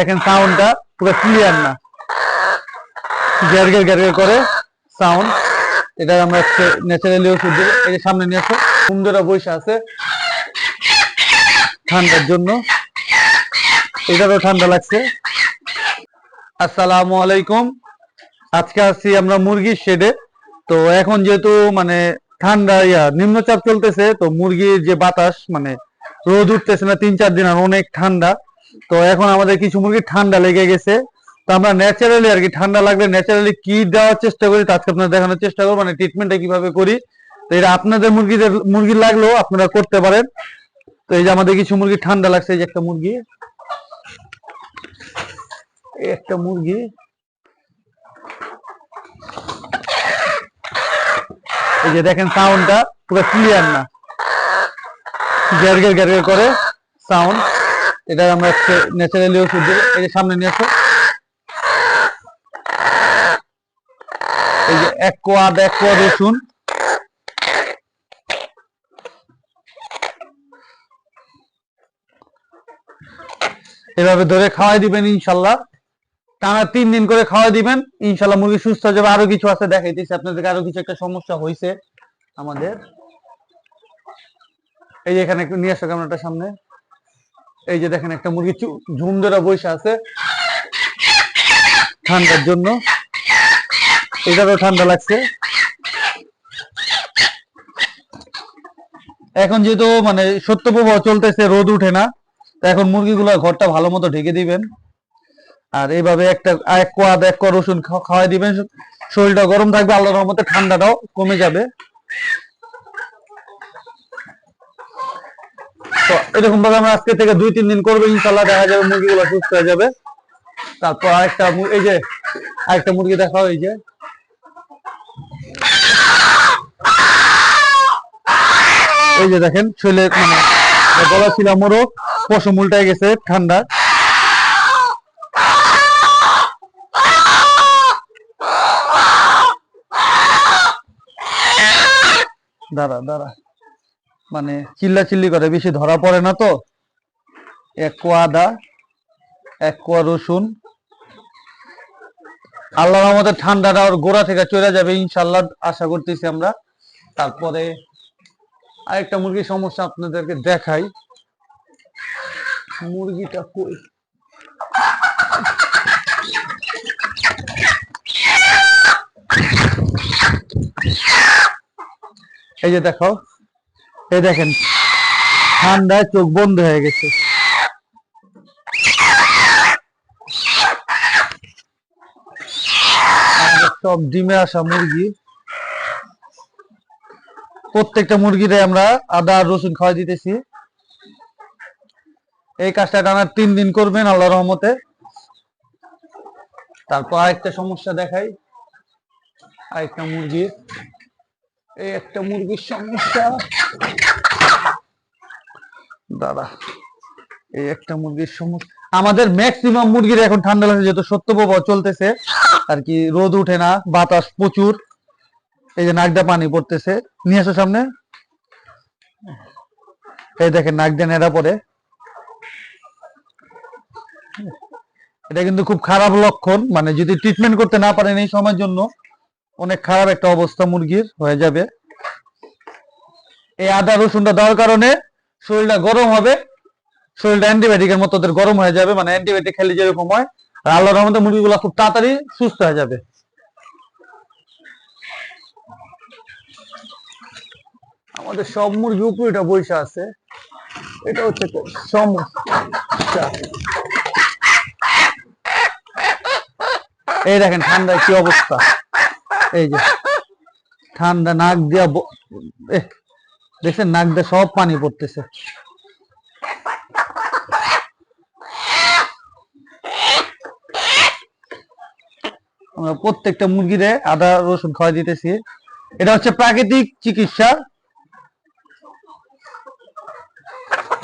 দেখেন সাউন্ডটা পুরো ক্লিয়ার না। গ্যার গ্যার গ্যার গ্যার করে সাউন্ড এটা আমরা ন্যাচারালি ওষুধ দেবো এই সামনে নিয়ে আসো। সুন্দরা বৈশা আছে ঠান্ডার জন্য। এটারও ঠান্ডা লাগছে। আসসালামু আলাইকুম। আজকে আসছি আমরা মুরগির শেডে তো এখন যেহেতু মানে ঠান্ডা ইয়া, নিম্নচাপ চলতেছে, তো মুরগির যে বাতাস মানে রোদ উঠতেছে না, তিন চার দিন আর অনেক ঠান্ডা। তো এখন আমাদের কিছু মুরগি ঠান্ডা লেগে গেছে। তো আমরা ন্যাচারালি আর কি ঠান্ডা লাগলে ন্যাচারালি কি দেওয়ার চেষ্টা করি তা আজকে আপনাদের দেখানোর চেষ্টা করব মানে ট্রিটমেন্টটা কীভাবে করি। তো এটা আপনাদের মুরগিদের মুরগির লাগলেও আপনারা করতে পারেন। তো এই যে আমাদের কিছু মুরগি ঠান্ডা লাগছে, এই যে একটা মুরগি। একটা মুরগি। এই যে দেখেন সাউন্ডটা পুরো ক্লিয়ার না। গ্যার গ্যার গ্যার গ্যার করে সাউন্ড এটা আমরা ন্যাচারালি ওষুধ এই যে সামনে নিয়ে আসো। এই যে এক কোয়া এক কোয়া রসুন। এভাবে ধরে খাওয়াই দিবেন ইনশাল্লাহ। টানা তিন দিন করে খাওয়াই দিবেন, ইনশাল্লাহ মুরগি সুস্থ হয়ে যাবে। আরও কিছু আছে দেখাইতেছি, আপনাদেরকে আরও কিছু একটা সমস্যা হয়েছে আমাদের। এই যে এখানে নিয়ে আসো ক্যামেরাটা সামনে। এই যে দেখেন একটা মুরগি ঝুম ধরে বসে আছে ঠান্ডার জন্য। এটারও ঠান্ডা লাগছে। এখন যেহেতু মানে সত্য প্রবাহ চলতেছে, রোদ উঠে না এখন মুরগিগুলো ঘরটা ভালো মতো ঢেকে দিবেন। আর এইভাবে একটা এক কোয়া এক কোয়া রসুন খাওয়াই দিবেন। শরীরটা গরম থাকবে, আল্লাহর রহমতে ঠান্ডাটাও কমে যাবে। তো এরকম ভাবে আমরা আজকে থেকে দুই, তিন দিন করব ইনশাল্লাহ দেখা যাবে, মুরগিগুলো সুস্থ হয়ে যাবে। তারপর আরেকটা এই যে, আরেকটা মুরগি দেখাও, এই যে। এই যে দেখেন, শরীরে মানে গলা ছিল মোরগ পশম উল্টায় গেছে ঠান্ডা। দাঁড়া দাঁড়া। মানে চিল্লা চিল্লি করে, বেশি ধরা পড়ে না তো? এক কোয়া আদা, এক কোয়া রসুন। আল্লাহর আমাদের ঠান্ডাটা ওর গোড়া থেকে চলে যাবে ইনশাল্লাহ আশা করতেছি আমরা। তারপরে আরেকটা মুরগির সমস্যা আপনাদেরকে দেখাই। মুরগিটা কই? এই যে দেখো এই দেখেন, ঠান্ডায় চোখ বন্ধ হয়ে গেছে। সব ডিমে আসা মুরগি। প্রত্যেকটা মুরগিরে আমরা আদা আর রসুন খাওয়া দিতেছি। এই কাজটা টানা তিন দিন করবেন আল্লাহ রহমতে। তারপর আরেকটা সমস্যা দেখাই। আরেকটা মুরগি এই একটা মুরগির সমস্যা। দাদা, এই একটা মুরগির সমস্যা। আমাদের ম্যাক্সিমাম মুরগির এখন ঠান্ডা লাগছে, যেহেতু সত্য প্রবাহ চলতেছে, আর কি রোদ উঠে না, বাতাস প্রচুর, এই যে নাকডা পানি পড়তেছে। নিয়ে আসো সামনে। এই দেখেন নাকডা নেড়া পড়ে। এটা কিন্তু খুব খারাপ লক্ষণ মানে যদি ট্রিটমেন্ট করতে না পারেন এই সময়ের জন্য। অনেক খারাপ একটা অবস্থা মুরগির হয়ে যাবে। এই আদা রসুনটা দেওয়ার কারণে শরীরটা গরম হবে। শরীরটা অ্যান্টিবায়োটিকের মতো ওদের গরম হয়ে যাবে মানে অ্যান্টিবায়োটিক খেলে যেরকম হয়, আর আল্লাহর রহমতে মুরগিগুলো খুব তাড়াতাড়ি সুস্থ হয়ে যাবে। আমাদের সব মুরগি উপরেটা বৈশা আছে। এটা হচ্ছে এই দেখেন ঠান্ডায় কি অবস্থা। এই যে, ঠান্ডা নাক দিয়া দেখছেন নাক দিয়ে সব পানি পড়তেছে। প্রত্যেকটা মুরগিরে আদা, রসুন খাওয়া দিতেছি। এটা হচ্ছে প্রাকৃতিক চিকিৎসা।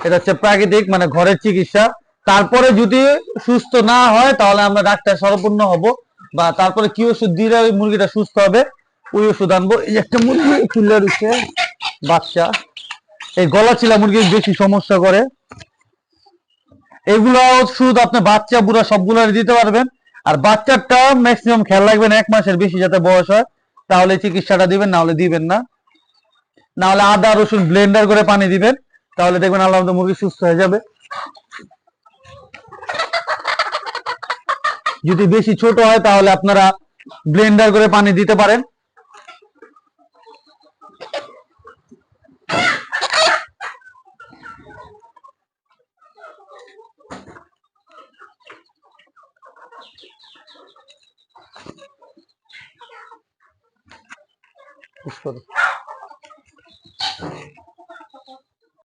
এটা হচ্ছে প্রাকৃতিক মানে ঘরের চিকিৎসা। তারপরে যদি সুস্থ না হয়, তাহলে আমরা ডাক্তার সরপূর্ণ হব। বা তারপরে কি ওষুধ দিলে ওই মুরগিটা সুস্থ হবে? ওই ওষুধ আনব। এই একটা মুরগি তুলে রয়েছে বাচ্চা। এই গলা চিলা মুরগি বেশি সমস্যা করে। এগুলো ওষুধ আপনি বাচ্চা, বুড়া সবগুলো দিতে পারবেন। আর বাচ্চাটা ম্যাক্সিমাম খেয়াল রাখবেন, এক মাসের বেশি যাতে বয়স হয়। তাহলে চিকিৎসাটা দিবেন, না হলে দিবেন না। না হলে আদা, রসুন ব্লেন্ডার করে পানি দিবেন। তাহলে দেখবেন আল্লাহ মুরগি সুস্থ হয়ে যাবে। যদি বেশি ছোট হয় তাহলে আপনারা ব্লেন্ডার করে পানি দিতে পারেন করো।